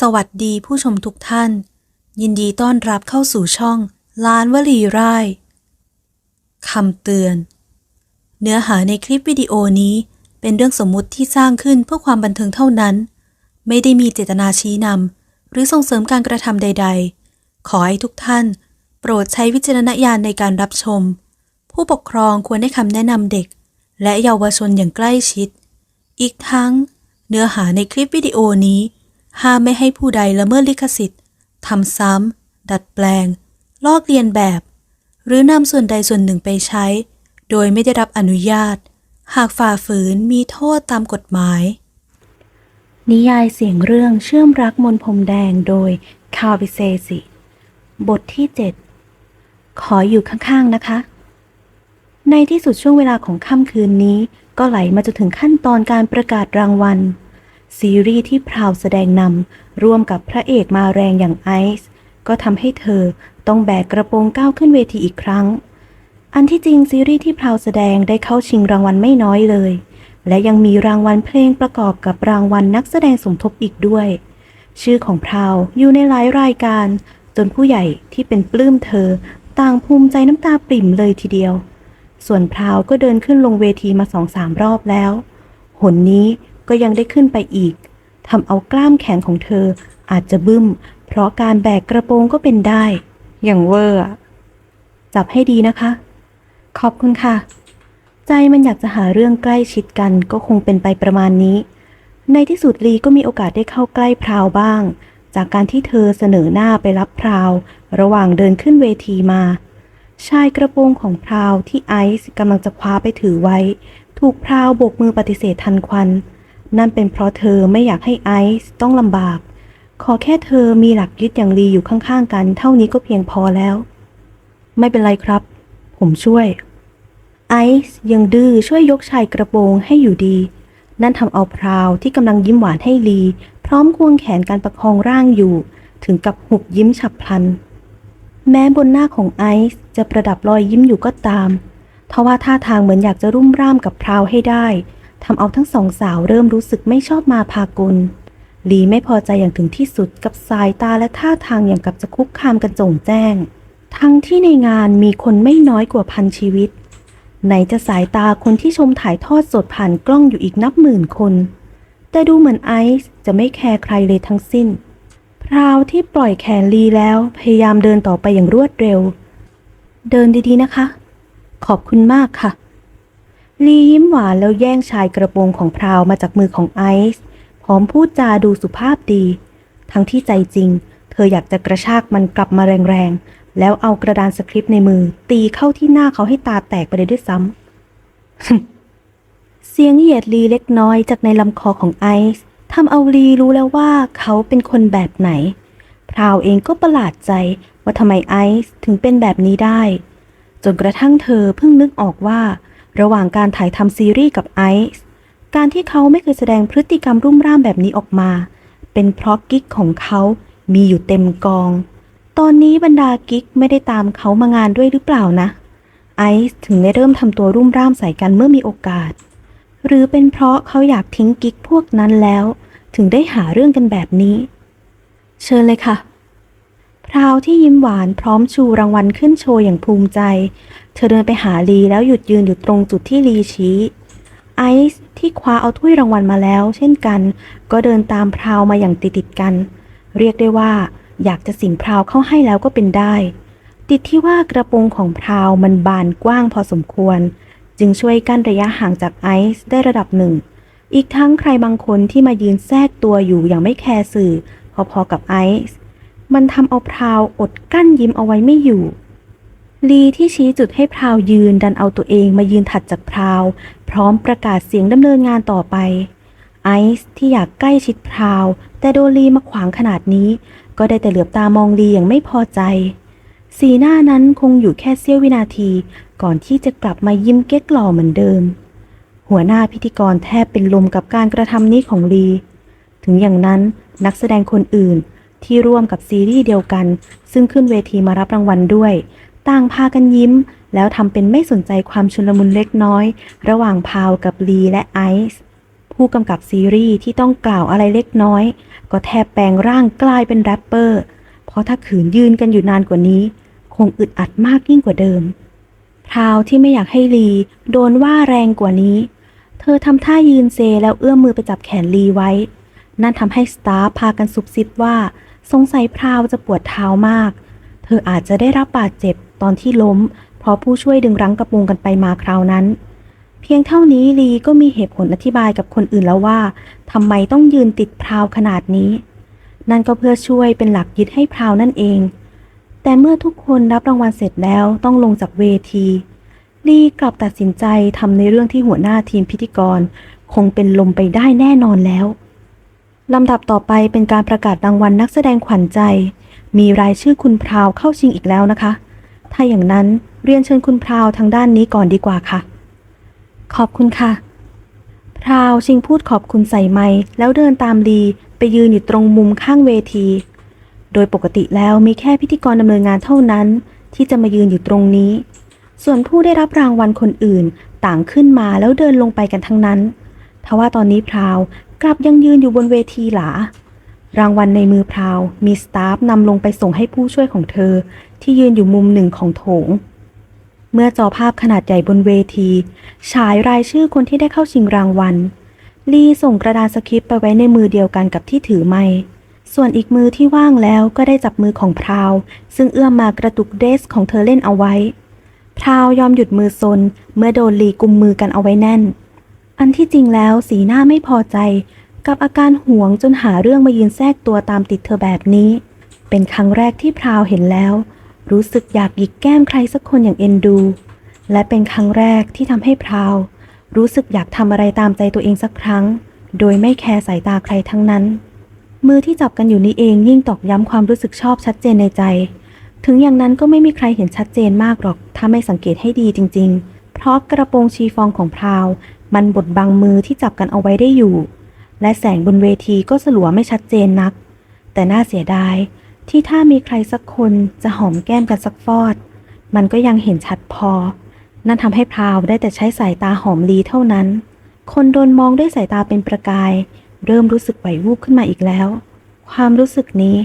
สวัสดีผู้ชมทุกท่าน ยินดีต้อนรับเข้าสู่ช่องล้านวลีร่ายคำเตือน เนื้อหาในคลิปวิดีโอนี้เป็นเรื่องสมมุติที่สร้างขึ้นเพื่อความบันเทิงเท่านั้น ไม่ได้มีเจตนาชี้นำหรือส่งเสริมการกระทำใด ๆ ขอให้ทุกท่าน โปรดใช้วิจารณญาณในการรับชม ผู้ปกครองควรให้คำแนะนำเด็ก และเยาวชนอย่างใกล้ชิด อีกทั้ง เนื้อหาในคลิปวิดีโอนี้ ห้ามไม่ให้ผู้ใดละเมิดลิขสิทธิ์ทำซ้ำ ดัดแปลง ลอกเลียนแบบ หรือนำส่วนใดส่วนหนึ่งไปใช้ โดยไม่ได้รับอนุญาต หากฝ่าฝืนมีโทษตามกฎหมาย นิยายเสียงเรื่องเชื่อมรักมนพรมแดงโดยคาวิเซสิบทที่ 7 ขออยู่ข้างๆนะคะ ในที่สุดช่วงเวลาของค่ำคืนนี้ก็ไหลมาจนถึงขั้นตอนการประกาศรางวัล ซีรีส์ที่พราวแสดงนำร่วมกับพระเอกมาแรงอย่างไอซ์ก็ทำให้เธอต้องแบกกระโปรงก้าวขึ้นเวทีอีกครั้ง อันที่จริงซีรีส์ที่พราวแสดงได้เข้าชิงรางวัลไม่น้อยเลย และยังมีรางวัลเพลงประกอบกับรางวัลนักแสดงสมทบอีกด้วย ชื่อของพราวอยู่ในหลายรายการ จนผู้ใหญ่ที่เป็นปลื้มเธอต่างภูมิใจน้ำตาปริ่มเลยทีเดียว ส่วนพราวก็เดินขึ้นลงเวทีมาสองสามรอบแล้ว หนนี้ ก็ยังได้ขึ้นไปอีกทำเอากล้ามแขนของเธออาจจะบึ้ม เพราะการแบกกระโปรงก็เป็นได้ อย่างเวอร์จับให้ดีนะคะ ขอบคุณค่ะ ใจมันอยากจะหาเรื่องใกล้ชิดกันก็คงเป็นไปประมาณนี้ ในที่สุดลีก็มีโอกาสได้เข้าใกล้พราวบ้าง จากการที่เธอเสนอหน้าไปรับพราว ระหว่างเดินขึ้นเวทีมา ชายกระโปรงของพราวที่ไอซ์กำลังจะคว้าไปถือไว้ ถูกพราวโบกมือปฏิเสธทันควัน นั่นเป็นเพราะเธอไม่อยากให้ไอซ์ต้องลำบาก ขอแค่เธอมีหลักยึดอย่างลีอยู่ข้างๆกัน เท่านี้ก็เพียงพอแล้ว ไม่เป็นไรครับ ผมช่วย ไอซ์ยังดื้อช่วยยกชายกระโปรงให้อยู่ดี นั่นทำเอาพราวที่กำลังยิ้มหวานให้ลี พร้อมควงแขนการประคองร่างอยู่ ถึงกับหุบยิ้มฉับพลัน แม้บนหน้าของไอซ์จะประดับรอยยิ้มอยู่ก็ตามทว่าท่าทางเหมือนอยากจะรุ่มร่ามกับพราวให้ได้ ทำเอาทั้งสองสาวเริ่มรู้สึกไม่ชอบมาพากลลีไม่พอใจอย่างถึงที่สุดกับสายตาและท่าทางอย่างกับจะคุกคามกันจงแจ้ง ทั้งที่ในงานมีคนไม่น้อยกว่าพันชีวิต ไหนจะสายตาคนที่ชมถ่ายทอดสดผ่านกล้องอยู่อีกนับหมื่นคน แต่ดูเหมือนไอซ์จะไม่แคร์ใครเลยทั้งสิ้น พราวที่ปล่อยแขนลีแล้วพยายามเดินต่อไปอย่างรวดเร็ว เดินดีๆนะคะ ขอบคุณมากค่ะ ลียิ้มหวานแล้วแย่งชายกระโปรงของพราวมาจากมือของไอซ์พร้อมพูดจาดูสุภาพดี ทั้งที่ใจจริง เธออยากจะกระชากมันกลับมาแรงๆ แล้วเอากระดานสคริปต์ในมือ ตีเข้าที่หน้าเขาให้ตาแตกไปเลยด้วยซ้ำ เสียงเหยียดลีเล็กน้อยจากในลำคอของไอซ์ทำเอาลีรู้แล้วว่าเขาเป็นคนแบบไหน พราวเองก็ประหลาดใจว่าทำไมไอซ์ถึงเป็นแบบนี้ได้ จนกระทั่งเธอเพิ่งนึกออกว่า ระหว่างการถ่ายทำซีรีส์กับไอซ์การที่เขาไม่เคยแสดงพฤติกรรมรุ่มร่ามแบบนี้ออกมา เป็นเพราะกิ๊กของเขามีอยู่เต็มกอง ตอนนี้บรรดากิ๊กไม่ได้ตามเขามางานด้วยหรือเปล่านะ ไอซ์ถึงได้เริ่มทำตัวรุ่มร่ามใส่กันเมื่อมีโอกาส หรือเป็นเพราะเขาอยากทิ้งกิ๊กพวกนั้นแล้ว ถึงได้หาเรื่องกันแบบนี้ เชิญเลยค่ะ พราวที่ยิ้มหวานพร้อมชูรางวัลขึ้นโชว์อย่างภูมิใจ เธอเดินไปหาลีแล้วหยุดยืนอยู่ตรงจุดที่ลีชี้ไอซ์ที่คว้าเอาถ้วยรางวัลมาแล้ว เช่นกัน ก็เดินตามพราวมาอย่างติดติดกัน เรียกได้ว่า อยากจะสิงพราวเข้าให้แล้วก็เป็นได้ ติดที่ว่ากระโปรงของพราวมันบานกว้างพอสมควร จึงช่วยกั้นระยะห่างจากไอซ์ได้ระดับหนึ่ง อีกทั้งใครบางคนที่มายืนแทรกตัวอยู่อย่างไม่แคร์สื่อ พอๆกับไอซ์ มันทำเอาพราวอดกั้นยิ้มเอาไว้ไม่อยู่ ลีที่ชี้จุดให้พราวยืนดันเอาตัวเองมายืนถัดจากพราว พร้อมประกาศเสียงดำเนินงานต่อไป ไอซ์ที่อยากใกล้ชิดพราว แต่โดนลีมาขวางขนาดนี้ ก็ได้แต่เหลือบตามองลีอย่างไม่พอใจ สีหน้านั้นคงอยู่แค่เสี้ยววินาที ก่อนที่จะกลับมายิ้มเก๊กหล่อเหมือนเดิม หัวหน้าพิธีกรแทบเป็นลมกับการกระทำนี้ของลี ถึงอย่างนั้นนักแสดงคนอื่น ที่ร่วมกับซีรีส์เดียวกัน ซึ่งขึ้นเวทีมารับรางวัลด้วย ต่างพากันยิ้ม แล้วทำเป็นไม่สนใจความชุลมุนเล็กน้อย ระหว่างพาวกับลีและไอซ์ผู้กำกับซีรีส์ที่ต้องกล่าวอะไรเล็กน้อย ก็แทบแปลงร่างกลายเป็นแรปเปอร์ เพราะถ้าขืนยืนกันอยู่นานกว่านี้ คงอึดอัดมากยิ่งกว่าเดิมพราวที่ไม่อยากให้ลี โดนว่าแรงกว่านี้ เธอทำท่ายืนเซแล้วเอื้อมมือไปจับแขนลีไว้ นั่นทำให้สตาฟพากันซุบซิบว่า สงสัยพราวจะปวดเท้ามาก เธออาจจะได้รับบาดเจ็บตอนที่ล้ม เพราะผู้ช่วยดึงรั้งกระปรงกันไปมาคราวนั้น เพียงเท่านี้ลีก็มีเหตุผลอธิบายกับคนอื่นแล้วว่าทำไมต้องยืนติดพราวขนาดนี้ นั่นก็เพื่อช่วยเป็นหลักยึดให้พราวนั่นเอง แต่เมื่อทุกคนรับรางวัลเสร็จแล้วต้องลงจากเวทีลีกลับตัดสินใจทำในเรื่องที่หัวหน้าทีมพิธีกร คงเป็นลมไปได้แน่นอนแล้ว ลำดับต่อไปเป็นการประกาศรางวัลนักแสดงขวัญใจ มีรายชื่อคุณพราวเข้าชิงอีกแล้วนะคะ ถ้าอย่างนั้นเรียนเชิญคุณพราวทางด้านนี้ก่อนดีกว่าค่ะ ขอบคุณค่ะ พราวชิงพูดขอบคุณใส่ไม้แล้วเดินตามลีไปยืนอยู่ตรงมุมข้างเวที โดยปกติแล้วมีแค่พิธีกรดำเนินงานเท่านั้น ที่จะมายืนอยู่ตรงนี้ ส่วนผู้ได้รับรางวัลคนอื่นต่างขึ้นมาแล้วเดินลงไปกันทั้งนั้นทว่าตอนนี้พราว กลับยังยืนอยู่บนเวทีหลารางวัลในมือพราว มีสตาฟนำลงไปส่งให้ผู้ช่วยของเธอ ที่ยืนอยู่มุมหนึ่งของโถง เมื่อจอภาพขนาดใหญ่บนเวที ฉายรายชื่อคนที่ได้เข้าชิงรางวัล ลีส่งกระดานสคริปต์ไปไว้ในมือเดียวกันกับที่ถือไม้ส่วนอีกมือที่ว่างแล้วก็ได้จับมือของพราว ซึ่งเอื้อมมากระตุกเดสของเธอเล่นเอาไว้ พราวยอมหยุดมือซนเมื่อโดนลีกุมมือกันเอาไว้แน่น อันที่จริงแล้วสีหน้าไม่พอใจ กับอาการหวงจนหาเรื่องมายืนแทรกตัวตามติดเธอแบบนี้ เป็นครั้งแรกที่พราวเห็นแล้ว รู้สึกอยากหยิกแก้มใครสักคนอย่างเอ็นดู และเป็นครั้งแรกที่ทำให้พราว รู้สึกอยากทำอะไรตามใจตัวเองสักครั้ง โดยไม่แคร์สายตาใครทั้งนั้น มือที่จับกันอยู่นี้เองยิ่งตอกย้ำความรู้สึกชอบชัดเจนในใจ ถึงอย่างนั้นก็ไม่มีใครเห็นชัดเจนมากหรอก ถ้าไม่สังเกตให้ดีจริง ๆ เพราะกระโปรงชีฟองของพราว มันบดบังมือที่จับกันเอาไว้ได้อยู่ และแสงบนเวทีก็สลัวไม่ชัดเจนนัก แต่น่าเสียดายที่ถ้ามีใครสักคนจะหอมแก้มกันสักฟอด มันก็ยังเห็นชัดพอ นั่นทำให้พราวได้แต่ใช้สายตาหอมลีเท่านั้น คนโดนมองด้วยสายตาเป็นประกาย เริ่มรู้สึกไหววูบขึ้นมาอีกแล้ว ความรู้สึกนี้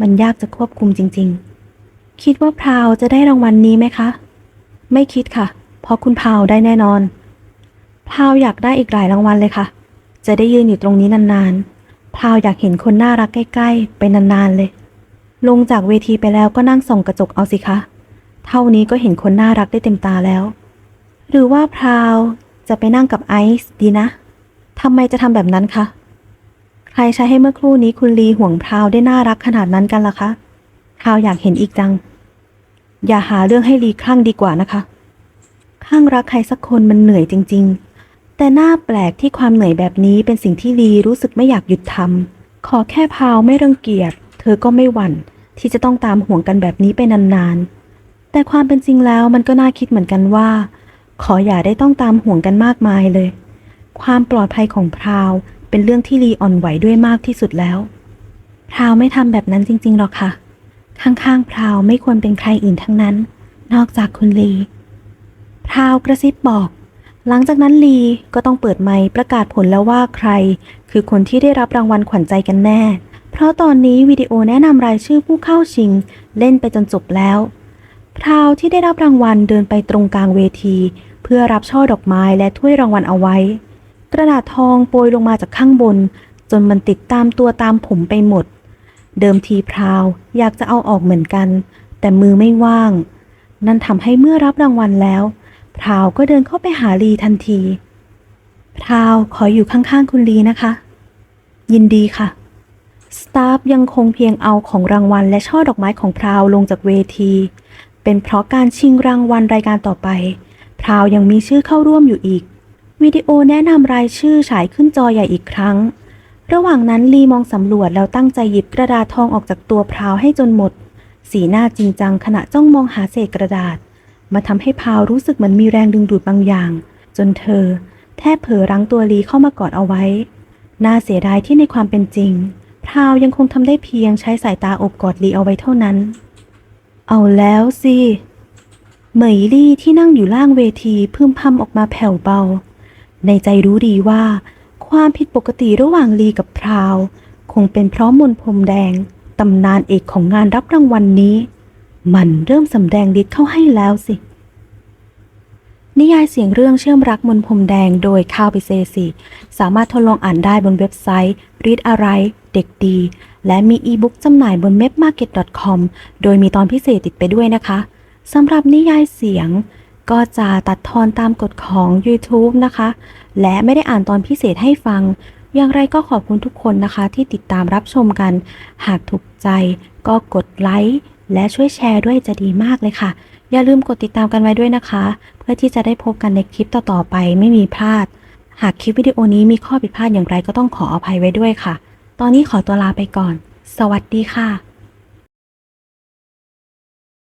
มันยากจะควบคุมจริง ๆ คิดว่าพราวจะได้รางวัลนนี้ไหมคะ ไม่คิดค่ะ เพราะคุณพราวได้แน่นอน พราวอยากได้อีกหลายรางวัลเลยค่ะ จะได้ยืนอยู่ตรงนี้นานๆ พราวอยากเห็นคนน่ารักใกล้ๆ ไปนานๆเลย ลงจากเวทีไปแล้วก็นั่งส่องกระจกเอาสิคะ เท่านี้ก็เห็นคนน่ารักได้เต็มตาแล้ว หรือว่าพราวจะไปนั่งกับไอซ์ดีนะ ทำไมจะทำแบบนั้นคะ ใครใช้ให้เมื่อครู่นี้คุณลีห่วงพราวได้น่ารักขนาดนั้นกันล่ะคะ พราวอยากเห็นอีกจัง อย่าหาเรื่องให้ลีคลั่งดีกว่านะคะ ข้างรักใครสักคนมันเหนื่อยจริง ๆ แต่น่าแปลกที่ความเหนื่อยแบบนี้เป็นสิ่งที่ลีรู้สึกไม่อยากหยุดทำขอแค่พาวไม่รังเกียจ เธอก็ไม่หวั่น ที่จะต้องตามห่วงกันแบบนี้ไปนานๆ แต่ความเป็นจริงแล้วมันก็น่าคิดเหมือนกันว่า ขออย่าได้ต้องตามห่วงกันมากมายเลย ความปลอดภัยของพราวเป็นเรื่องที่ลีอ่อนไหวด้วยมากที่สุดแล้วพราวไม่ทำแบบนั้นจริงๆหรอกค่ะ ข้างๆพราวไม่ควรเป็นใครอื่นทั้งนั้น นอกจากคุณลีพราวกระซิบบอก หลังจากนั้นลีก็ต้องเปิดไมค์ประกาศผลแล้วว่าใคร คือคนที่ได้รับรางวัลขวัญใจกันแน่ เพราะตอนนี้วิดีโอแนะนำรายชื่อผู้เข้าชิง เล่นไปจนจบแล้ว พราวที่ได้รับรางวัลเดินไปตรงกลางเวที เพื่อรับช่อดอกไม้และถ้วยรางวัลเอาไว้ กระดาษทองโปรยลงมาจากข้างบน จนมันติดตามตัวตามผมไปหมด เดิมทีพราวอยากจะเอาออกเหมือนกัน แต่มือไม่ว่าง นั่นทำให้เมื่อรับรางวัลแล้ว พราวก็เดินเข้าไปหาลีทันที พราวขออยู่ข้างๆคุณลีนะคะ ยินดีค่ะ สตาฟยังคงเพียงเอาของรางวัลและช่อดอกไม้ของพราวลงจากเวที เป็นเพราะการชิงรางวัลรายการต่อไป พราวยังมีชื่อเข้าร่วมอยู่อีก วิดีโอแนะนำรายชื่อฉายขึ้นจอใหญ่อีกครั้ง ระหว่างนั้นลีมองสำรวจแล้วตั้งใจหยิบกระดาษทองออกจากตัวพราวให้จนหมด สีหน้าจริงจังขณะจ้องมองหาเศษกระดาษ มาทำให้พาวรู้สึกเหมือนมีแรงดึงดูดบางอย่าง จนเธอ แทบเผลอรั้งตัวลีเข้ามากอดเอาไว้ น่าเสียดายที่ในความเป็นจริง พาวยังคงทำได้เพียงใช้สายตาอบกอดลีเอาไว้เท่านั้น เอาแล้วสิเหมยลี่ที่นั่งอยู่ล่างเวทีพึมพำออกมาแผ่วเบา ในใจรู้ดีว่า ความผิดปกติระหว่างลีกับพราว คงเป็นเพราะมนพรมแดงตำนานเอกของงานรับรางวัลนนี้ มันเริ่มสำแดงฤทธิ์เข้าให้แล้วสิ นิยายเสียงเรื่องเชื่อมรักมนพรมแดงโดยข้าวปิเซสีสามารถทดลองอ่านได้บนเว็บไซต์ read อะไร เด็กดี และมีอีบุ๊กจำหน่ายบน mapmarket.com โดยมีตอนพิเศษติดไปด้วยนะคะสำหรับนิยายเสียงก็จะตัดทอนตามกฎของ YouTube นะคะ และไม่ได้อ่านตอนพิเศษให้ฟัง อย่างไรก็ขอบคุณทุกคนนะคะที่ติดตามรับชมกัน หากถูกใจก็กดไลค์ และช่วยแชร์ด้วยจะดีมากเลยค่ะ อย่าลืมกดติดตามกันไว้ด้วยนะคะ เพื่อที่จะได้พบกันในคลิปต่อๆไปไม่มีพลาด หากคลิปวิดีโอนี้มีข้อผิดพลาดอย่างไรก็ต้องขออภัยไว้ด้วยค่ะ ตอนนี้ขอตัวลาไปก่อน สวัสดีค่ะ